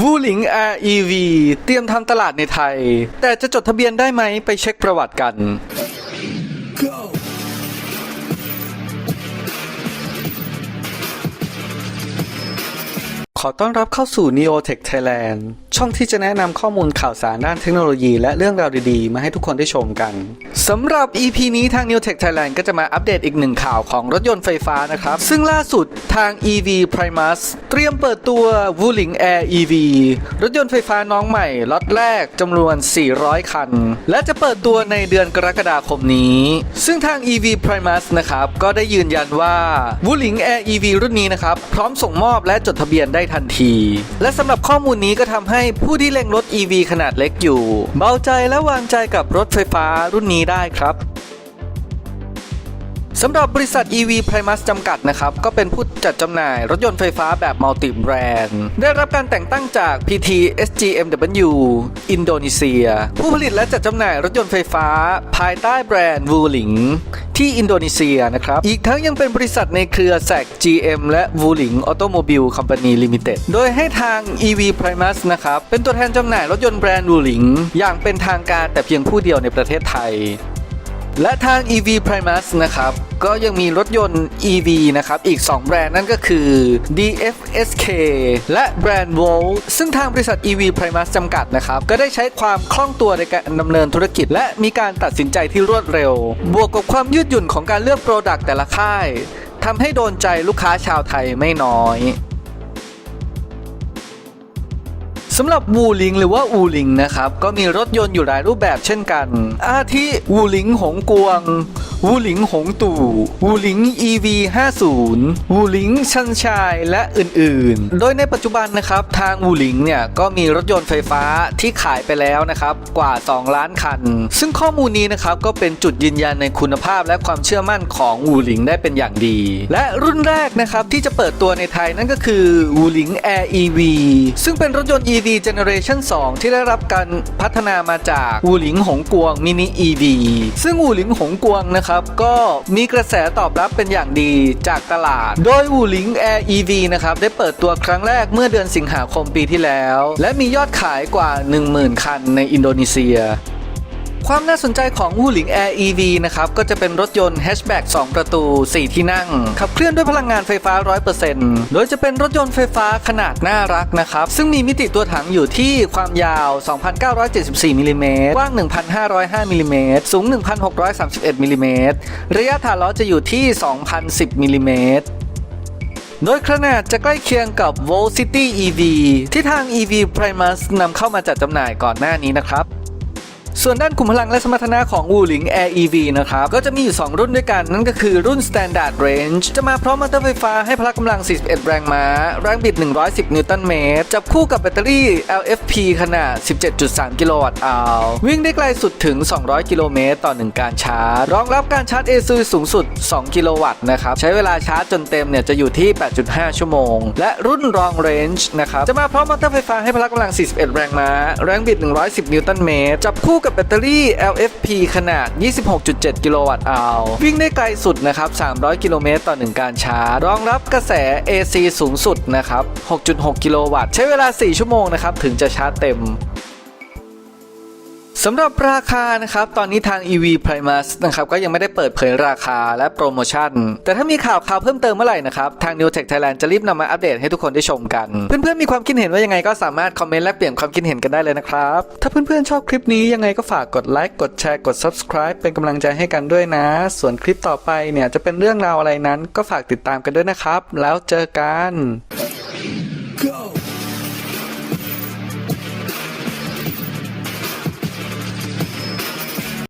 วูหลิง REV เตรียมทำตลาดในไทย แต่จะจดทะเบียนได้ไหมไปเช็คประวัติกัน ขอต้อนรับเข้าสู่ Neotech Thailand ช่องที่จะแนะนำข้อมูลข่าวสารด้านเทคโนโลยีและเรื่องราวดีๆ มาให้ทุกคนได้ชมกันสำหรับ EP นี้ทาง Neotech Thailand ก็จะมาอัปเดตอีกหนึ่งข่าวของรถยนต์ไฟฟ้านะครับ ซึ่งล่าสุดทาง EV Primus เตรียมเปิดตัว w u l i n g Air EV รถยนต์ไฟฟ้าน้องใหม่ล็อตแรกจำนวน 400 คัน และจะเปิดตัวในเดือนกรกฎาคมนี้ ซึ่งทาง EV Primus นะครับก็ได้ยืนยันว่า w u l i n g Air EV รุ่นนี้นะครับพร้อมส่งมอบและจดทะเบียนได้ทันที และสำหรับข้อมูลนี้ก็ทำให้ผู้ที่เล็งรถ EV ขนาดเล็กอยู่ เบาใจและวางใจกับรถไฟฟ้ารุ่นนี้ได้ครับ สำหรับบริษัท EV Primus จำกัดนะครับ ก็เป็นผู้จัดจำหน่ายรถยนต์ไฟฟ้าแบบมัลติแบรนด์ ได้รับการแต่งตั้งจาก PT SGMW อินโดนีเซีย ผู้ผลิตและจัดจำหน่ายรถยนต์ไฟฟ้า ภายใต้แบรนด์ w u l i n g ที่อินโดนีเซียนะครับ อีกทั้งยังเป็นบริษัทในเครือ SAC GM และ w u l i n g Automobile Company Limited โดยให้ทาง EV Primus นะครับ เป็นตัวแทนจำหน่ายรถยนต์แบรนด์ w u l i n g อย่างเป็นทางการแต่เพียงผู้เดียวในประเทศไทย และทาง EV Primus นะครับ ก็ยังมีรถยนต์ EV นะครับ อีก 2 แบรนด์นั่นก็คือ DFSK และแบรนด์ Volt ซึ่งทางบริษัท EV Primus จำกัดนะครับ ก็ได้ใช้ความคล่องตัวในการดำเนินธุรกิจ และมีการตัดสินใจที่รวดเร็ว บวกกับความยืดหยุ่นของการเลือกโปรดักต์แต่ละค่ายทำให้โดนใจลูกค้าชาวไทยไม่น้อย สำหรับวูลิงหรือว่าอูลิงนะครับ ก็มีรถยนต์อยู่หลายรูปแบบเช่นกัน อาทิวูลิงหงกวง วูลิงหงตู่ วูลิง EV 50วูลิงชันชายและอื่นๆ โดยในปัจจุบันนะครับทางวูลิงเนี่ยก็มีรถยนต์ไฟฟ้าที่ขายไปแล้วนะครับกว่า 2 ล้านคัน ซึ่งข้อมูลนี้นะครับก็เป็นจุดยืนยันในคุณภาพและความเชื่อมั่นของวูลิงได้เป็นอย่างดี และรุ่นแรกนะครับที่จะเปิดตัวในไทยนั่นก็คือวูลิง Air EV ซึ่งเป็นรถยนต์ EV Generation 2 ที่ได้รับการพัฒนามาจากอูหลิงหงกวงมินิ EV ซึ่งอูหลิงหงกวงนะครับก็มีกระแสตอบรับเป็นอย่างดีจากตลาด โดยอูหลิง Air EV นะครับได้เปิดตัวครั้งแรกเมื่อเดือนสิงหาคมปีที่แล้ว และมียอดขายกว่า 10,000 คันในอินโดนีเซีย ความน่าสนใจของ w u l i n g Air EV นะครับ ก็จะเป็นรถยนต์แฮชแบ็ก2ประตู 4 ที่นั่ง ขับเคลื่อนด้วยพลังงานไฟฟ้า 100%โดยจะเป็นรถยนต์ไฟฟ้าขนาดน่ารักนะครับ ซึ่งมีมิติตัวถังอยู่ที่ความยาว 2,974มิลลิเมตรกว้าง 1,505มิลลิเมตรสูง 1,631มิลลิเมตรระยะฐานล้อจะอยู่ที่ 2,010มิลลิเมตรโดยขนาดจะใกล้เคียงกับ Volt City EV ที่ทาง EV Primus นำเข้ามาจัดจำหน่ายก่อนหน้านี้นะครับ ส่วนด้านขุมพลังและสมรรถนะของ w u l i n g Air EV นะครับ ก็จะมีอยู่ 2 รุ่นด้วยกัน นั่นก็คือรุ่น Standard Range จะมาพร้อมมอเตอร์ไฟฟ้าให้พละกำลัง 41 แรงม้า แรงบิด 110 นิวตันเมตร จับคู่กับแบตเตอรี่ LFP ขนาด 17.3 กิโลวัตต์อาววิ่งได้ไกลสุดถึง 200 กิโลเมตร ต่อ 1 การชาร์จ รองรับการชาร์จ AC สูงสุด 2 กิโลวัตต์นะครับ ใช้เวลาชาร์จจนเต็มเนี่ยจะอยู่ที่ 8.5 ชั่วโมง และรุ่น Long Range นะครับ จะมาพร้อมมอเตอร์ไฟฟ้าให้พละกำลัง 41 แรงม้า แรงบิด 110 นิวตันเมตร จับคู่กับแบตเตอรี่ LFP ขนาด 26.7 กิโลวัตต์อาววิ่งได้ไกลสุดนะครับ 300 กิโลเมตรต่อ 1 การชาร์จ รองรับกระแส AC สูงสุดนะครับ 6.6 กิโลวัตต์ ใช้เวลา 4 ชั่วโมงนะครับ ถึงจะชาร์จเต็ม สำหรับราคานะครับ ตอนนี้ทาง EV Primus นะครับก็ยังไม่ได้เปิดเผยราคาและโปรโมชั่น แต่ถ้ามีข่าวข่าวเพิ่มเติมเมื่อไหร่นะครับ ทาง New Tech Thailand จะรีบนำมาอัปเดตให้ทุกคนได้ชมกัน เพื่อนๆ มีความคิดเห็นว่ายังไงก็สามารถคอมเมนต์และเปลี่ยนความคิดเห็นกันได้เลยนะครับ ถ้าเพื่อนๆ ชอบคลิปนี้ยังไงก็ฝากกดไลค์กดแชร์กด subscribe เป็นกำลังใจให้กันด้วยนะ ส่วนคลิปต่อไปเนี่ยจะเป็นเรื่องราวอะไรนั้น ก็ฝากติดตามกันด้วยนะครับ แล้วเจอกัน go.